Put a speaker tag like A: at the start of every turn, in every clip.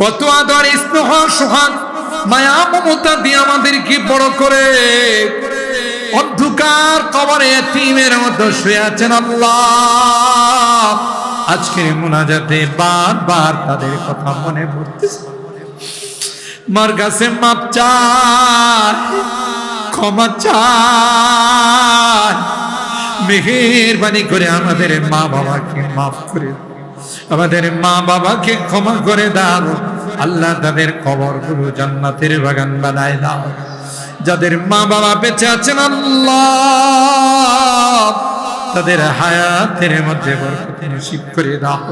A: কত আদর, স্নেহ সোহান মায়া, মমতা দিয়ে আমাদেরকে বড় করে। অন্ধকার কবরে তিমের মতো শুয়ে আছেন আল্লাহ। আজকের মোনাজাতে বারবার তাদের কথা মনে পড়তেছে। মার কাছে মাপ চায়, ক্ষমা চায়। মেহেরবানি করে আমাদের মা বাবাকে মাফ করে। আমাদের মা বাবাকে ক্ষমা করে দাও। আল্লাহ তাদের কবরগুলো জান্নাতের বাগান বানায় দাও। যাদের মা বাবা বেঁচে আছেন, আল্লাহ তাদের হায়াতের মধ্যে বরকত নসিব করে দাও।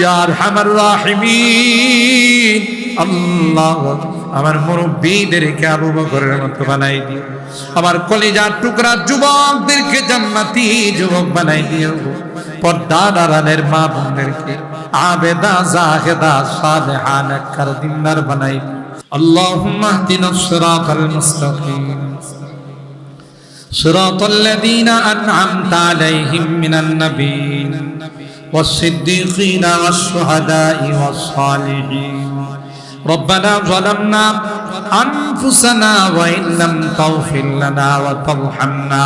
A: ইয়ার হামার রাহিমিন, আল্লাহ আমার মুরব্বীদেরকে আবু বকরের মতো বানাই দিও। আমার কলিজার টুকরা যুবকদেরকে জান্নাতি যুবক বানাই দিও। পর্দার আড়ালের মা বোনদেরকে আবেদা জাহেদা সালেহা নেককার দিনদার বানাই দিও اللهم اهدنا الصراط المستقيم صراط الذين أنعمت عليهم من النبيين والصديقين والشهداء والصالحين ربنا ظلمنا أنفسنا وإن لم تغفر لنا وترحمنا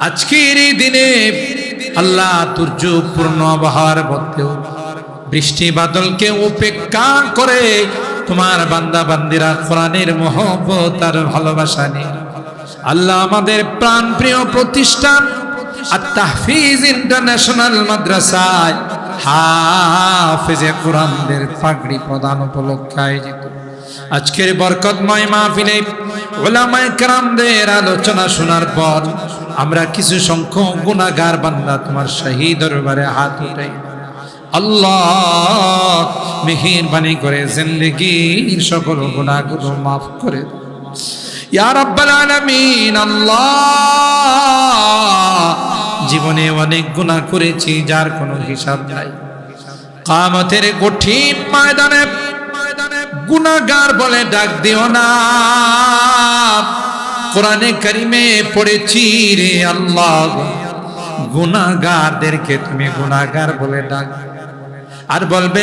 A: আজকের এই দিনে আল্লাহ দুর্যোগপূর্ণ আবহাওয়ার মধ্যেও বৃষ্টি বাদলকে উপেক্ষা করে তোমার বান্দা বান্দিরা কোরআনের মহব্বত আর ভালোবাসা নিয়ে। আল্লাহ আমাদের প্রাণপ্রিয় প্রতিষ্ঠান আর তাহফিজ ইন্টারন্যাশনাল মাদ্রাসায় হাফেজে কোরআনদের পাগড়ি প্রদান উপলক্ষে আয়োজিত। আজকের বরকতময় মাহফিলে ওলামায়ে কেরামদের আলোচনা শোনার পর আমরা কিছু সংখ্যক গুনাহগার বান্দা তোমার শাহী দরবারে হাত উঠাই আল্লাহ মেহেরবানি করে জিন্দগির সকল গুনাহগুলো মাফ করে দাও। ইয়া রাব্বাল আলামিন, আল্লাহ জীবনে অনেক গুনাহ করেছি, যার কোনো হিসাব নাই। কামতের কঠিন ময়দানে গুনাগার বলে ডাক দিও না। কোরআনে কারিমে পড়েছি রে আল্লাহ গুনাগারদেরকে তুমি গুনাগার বলে ডাক। আর বলবে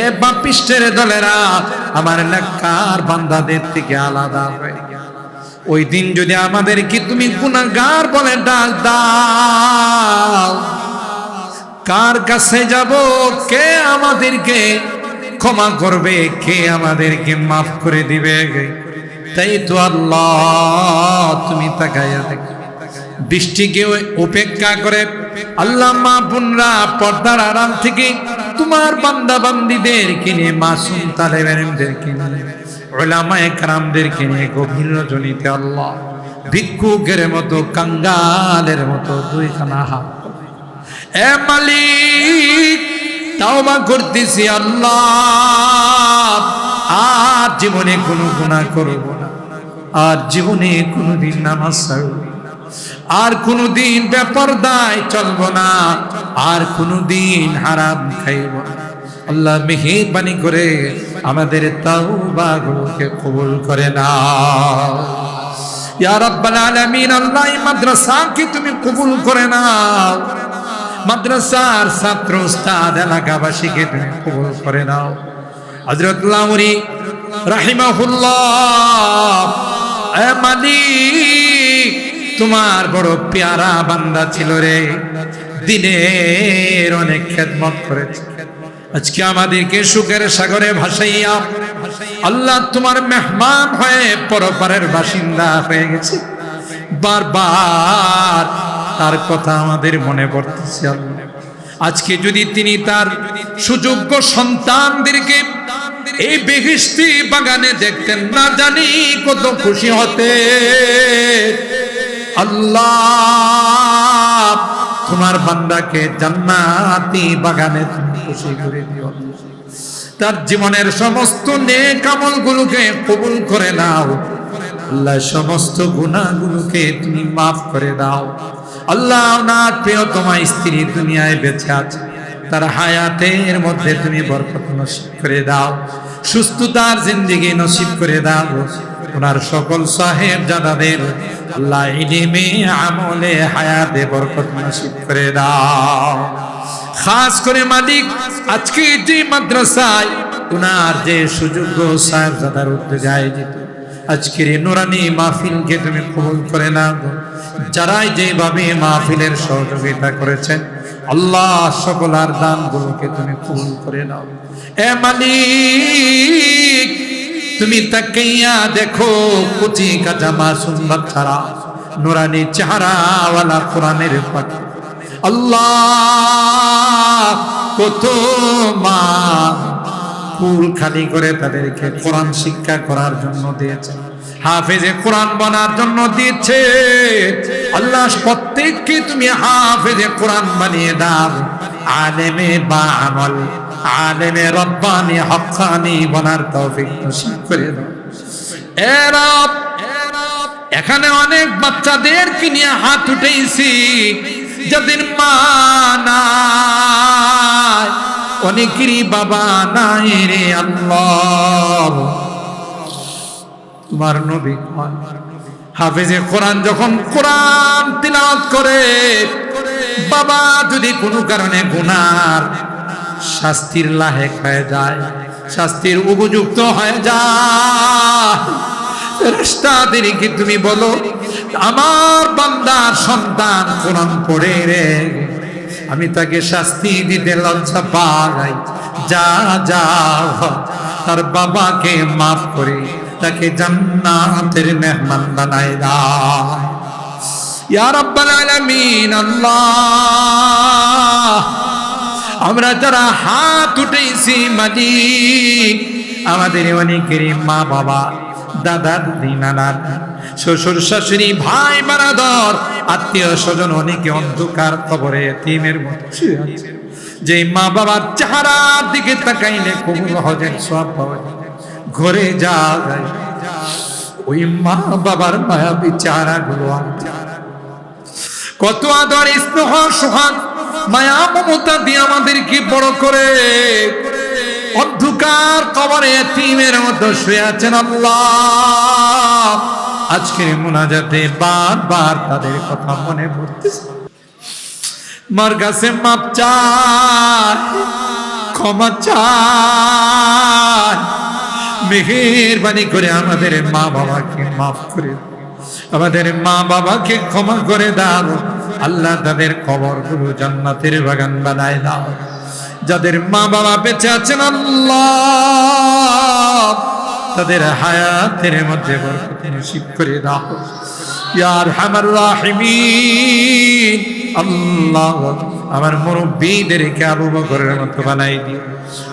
A: এ বাপিষ্টের দলেরা আমার নেককার বান্দাদের থেকে আলাদা হয়ে ওই দিন যদি আমাদের কি তুমি গুনাহগার বলে ডাক দাও, কার কাছে যাব, কে আমাদেরকে ক্ষমা করবে, কে আমাদেরকে মাফ করে দিবে? তাই তো আল্লাহ, তুমি তাকাইয়া দেখ। বৃষ্টিকে উপেক্ষা করে আল্লাহ মা বোনরা পর্দার আরাম থেকে তোমার বান্দা বান্দিদেরকে নিয়ে মাসুম তালেবেনদেরকে নিয়ে। ওলামায়ে কারামদেরকে নিয়ে গভীর রজনীতে আল্লাহ ভিক্ষুকের মতো, কাঙ্গালের মতো দুইখানা হাত এ মালিক, তাওবা করতেছি আল্লাহ, আর জীবনে কোনো গুনাহ করব না। আর জীবনে কোনোদিন নামাজ ছাড়ব। আর কোনোদিন বেপরদায় চলব না। আর কোনোদিন হারাম খাইব না। আল্লাহ মেহেরবানি করে আমাদের তাওবাগুলোকে কবুল করে না। আল্লাহ তুমি কবুল করে নাও। মাদ্রাসার ছাত্র এলাকাবাসীকে তুমি কবুল করে নাও। তোমার বড় পেয়ারা বান্দা ছিল রে। দিনের অনেক খেদমত করেছে। আজকে আমাদেরকে সুখের সাগরে ভাসাইয়া আল্লাহ তোমার মেহমান হয়ে পরপারের বাসিন্দা হয়ে গেছে। বারবার তার কথা আমাদের মনে পড়তেছে আজকে যদি তিনি তার সুযোগ্য সন্তানদেরকে এই বেহিস্তি বাগানে দেখতেন, না জানি কত খুশি হতে। আল্লাহ তোমার বান্দাকে জান্নাতি বাগানে খুশি করে দিও। তার জীবনের সমস্ত নেক আমলগুলোকে কবুল করে নাও। আল্লাহ, সমস্ত গুনাহগুলোকে তুমি মাফ করে দাও। আল্লাহ ওনার প্রিয়তমা স্ত্রী দুনিয়ায় বেঁচে আছে। তার হায়াতের মধ্যে তুমি বরকত নসিব করে দাও। সুস্থতার জিন্দিগি নসিব করে দাও। ওনার সকল সাহেব জাদাদের আল্লাহ আমলে হায়াতে বরকত নসিব করে দাও। খাস করে মালিক, আজকে যে মাদ্রাসায় ওনার যে সুযোগ্য সাহেব দাদার উদ্যোগে আয়োজিত, আজকের এই নুরানি মাহফিলকে তুমি কবুল করে না যারাই যেভাবে মাহফিলের সহযোগিতা করেছেন, আল্লাহ সকল আর দানগুলোকে তুমি কবুল করে নাও। এ মালিক তুমি তাকাইয়া দেখো কুচি কাজা মাসুম বাচ্চারা, নুরানি চেহারাওয়ালা কোরআনের পাখি আল্লাহ, কত মা কুল খালি করে তাদেরকে কোরআন শিক্ষা করার জন্য দিয়েছে, হাফেজে কোরআন বানার জন্য দিয়েছে। আল্লাহ, প্রত্যেককে তুমি হাফেজে কোরআন বানিয়ে দাও। আলেমে বা আমল। আলেমে রব্বানি, হক্কানি বনার তৌফিক নসিব করে দাও। এরা এখানে অনেক বাচ্চাদেরকে নিয়ে হাত উঠেছি যাদের মা নাই, অনেকেরই বাবা নাই রে আল্লাহ। তোমার নবী হাফেজে কোরআন যখন কোরআন তিলাওয়াত করে, বাবা যদি কোনো কারণে গুনার শাস্তির লাহেক হয়ে যায়, শাস্তির উপযুক্ত হয়ে যায়। ফেরেশতাদেরকে তুমি বলো, আমার বান্দার সন্তান কোরআন পড়ে রে। আমি তাকে শাস্তি দিতে লজ্জা পাই, যা যা। তার বাবাকে মাফ করে তাকে জান্নাতের মেহমান বানায় দাও। ইয়া রাব্বাল আলামিন, আল্লাহ। আমরা যারা হাত উঠেছি মালিক আমাদের অনেকেরই মা বাবা দাদা, দিদি, নানা, শ্বশুর, শাশুড়ি, ভাই বারাদর আত্মীয় স্বজন অনেকে অন্ধকার খবরে তিমের আছে। যে মা বাবার চেহারার দিকে তাকাইলে কবুল হজের সব। ঘরে যা ওই মা বাবার মায়াবী চেহারা গুলো কত আদর, স্নেহ, সোহাগ মায়া মমতা দিয়ে আমাদেরকে বড় করে। অন্ধকার কবরে মতো শুয়ে আছেন আল্লাহ। আজকের মোনাজাতে বারবার তাদের কথা মনে পড়তেছে। মার কাছে মাপ চায়, ক্ষমা চায়। মেহেরবানি করে আমাদের মা বাবাকে মাফ করে। আমাদের মা বাবাকে ক্ষমা করে দাও। আল্লাহ তাদের কবরগুলো জান্নাতের বাগান বানায় দাও। যাদের মা বাবা বেঁচে আছেন, আল্লাহ তাদের হায়াতের মধ্যে করে দাও। ইয়ার হামার রাহিমিন, আল্লাহ আমার মুরব্বীদেরকে আবু বকরের মতো বানাই দিও।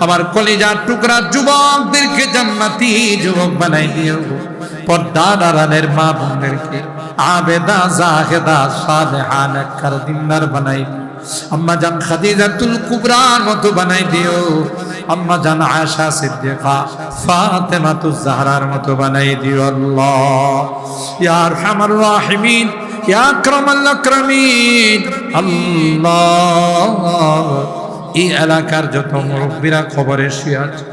A: আমার কলিজার টুকরা যুবকদেরকে জান্নাতি যুবক বানাই দিও। পর্দার আড়ালের মা বোনদেরকে আবেদা, জাহেদা সালেহা নেককার দিনদার বানাই। আম্মা জান খাদিজাতুল কুবরার মতো বানাই দিও। আম্মা জান আয়েশা সিদ্দিকা, ফাতেমাতুজ জাহরার মতো বানাই দিও আল্লাহ। ইয়া আরহামার রাহিমিন, ইয়া আকরামাল আকরামিন, আল্লাহ। এই এলাকার যত মুরব্বীরা খবরে শুয়ে আছে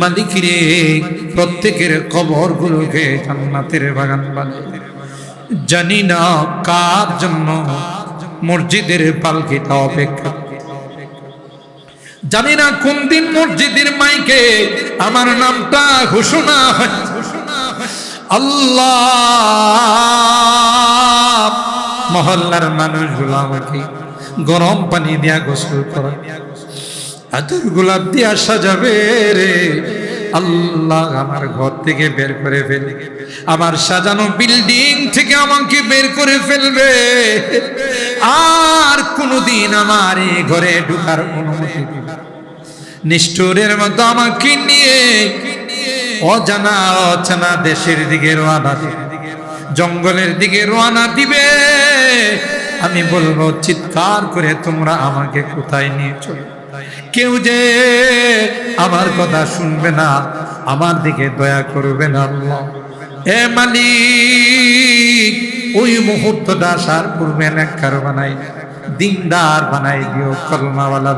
A: মালিক রে প্রত্যেকের কবর গুলোকে জান্নাতের বাগান বানাই জানি না কার জন্য মসজিদের পালকিটা অপেক্ষা। জানি না কোন দিন মসজিদের মাইকে আমার নামটা ঘোষণা আল্লাহ, মহল্লার মানুষগুলো আমাকে গরম পানি দিয়া গোসল করা আদর গোলাপ দিয়া সাজাবে রে। আল্লাহ আমার ঘর থেকে বের করে ফেলে আমার সাজানো বিল্ডিং থেকে আমাকে বের করে ফেলবে। আর কোনোদিন আমার এই ঘরে ঢুকার অনুমতি। নিষ্ঠুরের মতো আমাকে নিয়ে অজানা অচেনা দেশের দিকে দিবে। জঙ্গলের দিকে রওনা দিবে। আমি বলব, চিৎকার করে তোমরা আমাকে কোথায় নিয়ে চলো? কেউ যে আমার কথা শুনবে না, আমার দিকে দয়া করবে না এ মালিক, ওই মুহূর্তটা আসার পূর্বে নেককার বানাই, দিনদার বানাই দিও কলমাওয়ালা।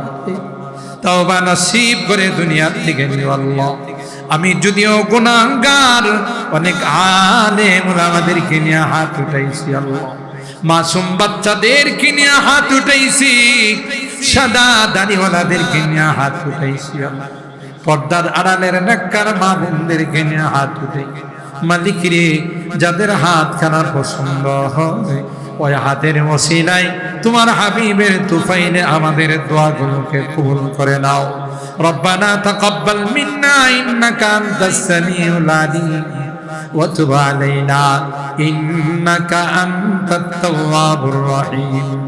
A: তাও বা নসিব করে দুনিয়ার থেকে নিও আল্লাহ। আমি যদিও গুণাঙ্গার অনেক আলেম আমাদেরকে নিয়ে হাত উঠাইছি আল্লাহ। মাসুম বাচ্চাদেরকে নিয়ে হাত উঠাইছি সাদা দাড়িওয়ালাদেরকে নিয়ে হাত উঠাইছি আল্লাহ পর্দার আড়ালের নেককার মা বোনদেরকে নিয়ে হাত উঠে মালিক রে যাদের হাত খানা পছন্দ হয় ওই হাতের মশিলাই তোমার হাবিবের তুফাইলে আমাদের দোয়াগুলোকে কবুল করে নাও ربنا تقبل منا إنك أنت السميع العليم وتب علينا إنك أنت التواب الرحيم